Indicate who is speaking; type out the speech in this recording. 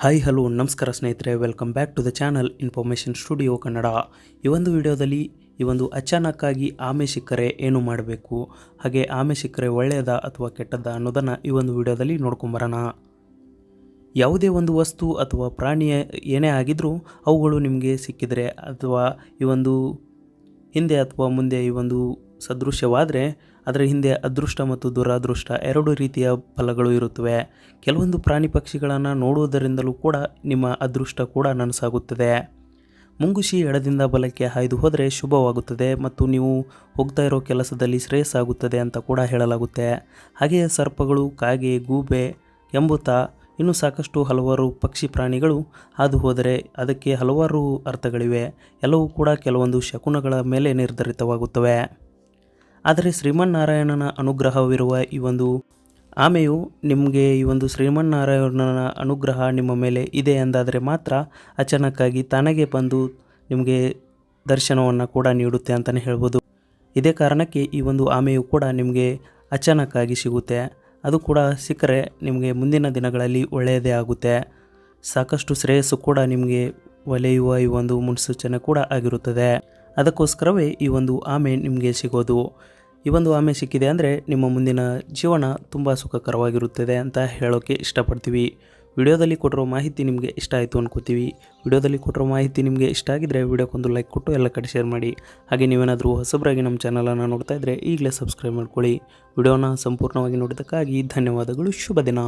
Speaker 1: Hi hello ನಮಸ್ಕಾರ ಸ್ನೇಹಿತರೆ. Welcome back to the channel information studio Kannada ಈ ಒಂದು ವಿಡಿಯೋದಲ್ಲಿ ಈ ಒಂದು ಅಚಾನಕ್ಕಾಗಿ ಆಮೆ ಸಿಕ್ಕರೆ ಏನು ಮಾಡಬೇಕು, ಹಾಗೆ ಆಮೆ ಸಿಕ್ಕರೆ ಒಳ್ಳೆಯದ ಅಥವಾ ಕೆಟ್ಟದ್ದ ಅನ್ನೋದನ್ನು ಈ ಒಂದು ವಿಡಿಯೋದಲ್ಲಿ ನೋಡ್ಕೊಂಬರೋಣ ಯಾವುದೇ ಒಂದು ವಸ್ತು ಅಥವಾ ಪ್ರಾಣಿಯ ಏನೇ ಆಗಿದ್ರೂ ಅವುಗಳು ನಿಮಗೆ ಸಿಕ್ಕಿದರೆ ಅಥವಾ ಈ ಒಂದು ಹಿಂದೆ ಅಥವಾ ಮುಂದೆ ಈ ಒಂದು ಸದೃಶ್ಯವಾದರೆ ಅದರ ಹಿಂದೆ ಅದೃಷ್ಟ ಮತ್ತು ದುರಾದೃಷ್ಟ ಎರಡು ರೀತಿಯ ಫಲಗಳು ಇರುತ್ತವೆ. ಕೆಲವೊಂದು ಪ್ರಾಣಿ ಪಕ್ಷಿಗಳನ್ನು ನೋಡುವುದರಿಂದಲೂ ಕೂಡ ನಿಮ್ಮ ಅದೃಷ್ಟ ಕೂಡ ನನಸಾಗುತ್ತದೆ. ಮುಂಗುಶಿ ಎಡದಿಂದ ಬಲಕ್ಕೆ ಹಾಯ್ದು ಹೋದರೆ ಶುಭವಾಗುತ್ತದೆ ಮತ್ತು ನೀವು ಹೋಗ್ತಾ ಇರೋ ಕೆಲಸದಲ್ಲಿ ಶ್ರೇಯಸ್ಸಾಗುತ್ತದೆ ಅಂತ ಕೂಡ ಹೇಳಲಾಗುತ್ತೆ. ಹಾಗೆಯೇ ಸರ್ಪಗಳು, ಕಾಗೆ, ಗೂಬೆ ಎಂಬುತ ಇನ್ನೂ ಸಾಕಷ್ಟು ಹಲವಾರು ಪಕ್ಷಿ ಪ್ರಾಣಿಗಳು ಹಾದು ಹೋದರೆ ಅದಕ್ಕೆ ಹಲವಾರು ಅರ್ಥಗಳಿವೆ. ಎಲ್ಲವೂ ಕೂಡ ಕೆಲವೊಂದು ಶಕುನಗಳ ಮೇಲೆ ನಿರ್ಧರಿತವಾಗುತ್ತವೆ. ಆದರೆ ಶ್ರೀಮನ್ನಾರಾಯಣನ ಅನುಗ್ರಹವಿರುವ ಈ ಒಂದು ಆಮೆಯು ನಿಮಗೆ ಈ ಒಂದು ಶ್ರೀಮನ್ನಾರಾಯಣನ ಅನುಗ್ರಹ ನಿಮ್ಮ ಮೇಲೆ ಇದೆ ಎಂದಾದರೆ ಮಾತ್ರ ಅಚಾನಕ್ಕಾಗಿ ತನಗೆ ಬಂದು ನಿಮಗೆ ದರ್ಶನವನ್ನು ಕೂಡ ನೀಡುತ್ತೆ ಅಂತಲೇ ಹೇಳ್ಬೋದು. ಇದೇ ಕಾರಣಕ್ಕೆ ಈ ಒಂದು ಆಮೆಯು ಕೂಡ ನಿಮಗೆ ಅಚಾನಕ್ಕಾಗಿ ಸಿಗುತ್ತೆ. ಅದು ಕೂಡ ಸಿಕ್ಕರೆ ನಿಮಗೆ ಮುಂದಿನ ದಿನಗಳಲ್ಲಿ ಒಳ್ಳೆಯದೇ ಆಗುತ್ತೆ. ಸಾಕಷ್ಟು ಶ್ರೇಯಸ್ಸು ಕೂಡ ನಿಮಗೆ ಒಲೆಯುವ ಈ ಒಂದು ಮುನ್ಸೂಚನೆ ಕೂಡ ಆಗಿರುತ್ತದೆ. ಅದಕ್ಕೋಸ್ಕರವೇ ಈ ಒಂದು ಆಮೆ ನಿಮಗೆ ಸಿಗೋದು. ಈ ಒಂದು ಆಮೆ ಸಿಕ್ಕಿದೆ ಅಂದರೆ ನಿಮ್ಮ ಮುಂದಿನ ಜೀವನ ತುಂಬ ಸುಖಕರವಾಗಿರುತ್ತದೆ ಅಂತ ಹೇಳೋಕ್ಕೆ ಇಷ್ಟಪಡ್ತೀವಿ. ವಿಡಿಯೋದಲ್ಲಿ ಕೊಟ್ಟಿರೋ ಮಾಹಿತಿ ನಿಮಗೆ ಇಷ್ಟ ಆಯಿತು ಅನ್ಕೋತೀವಿ. ವಿಡಿಯೋದಲ್ಲಿ ಕೊಟ್ಟಿರೋ ಮಾಹಿತಿ ನಿಮಗೆ ಇಷ್ಟ ಆಗಿದ್ದರೆ ವಿಡಿಯೋಕ್ಕೊಂದು ಲೈಕ್ ಕೊಟ್ಟು ಎಲ್ಲ ಕಡೆ ಶೇರ್ ಮಾಡಿ. ಹಾಗೆ ನೀವೇನಾದರೂ ಹೊಸಬರಾಗಿ ನಮ್ಮ ಚಾನಲನ್ನು ನೋಡ್ತಾ ಇದ್ದರೆ ಈಗಲೇ ಸಬ್ಸ್ಕ್ರೈಬ್ ಮಾಡ್ಕೊಳ್ಳಿ. ವಿಡಿಯೋನ ಸಂಪೂರ್ಣವಾಗಿ ನೋಡಿದ್ದಕ್ಕಾಗಿ ಧನ್ಯವಾದಗಳು. ಶುಭ ದಿನ.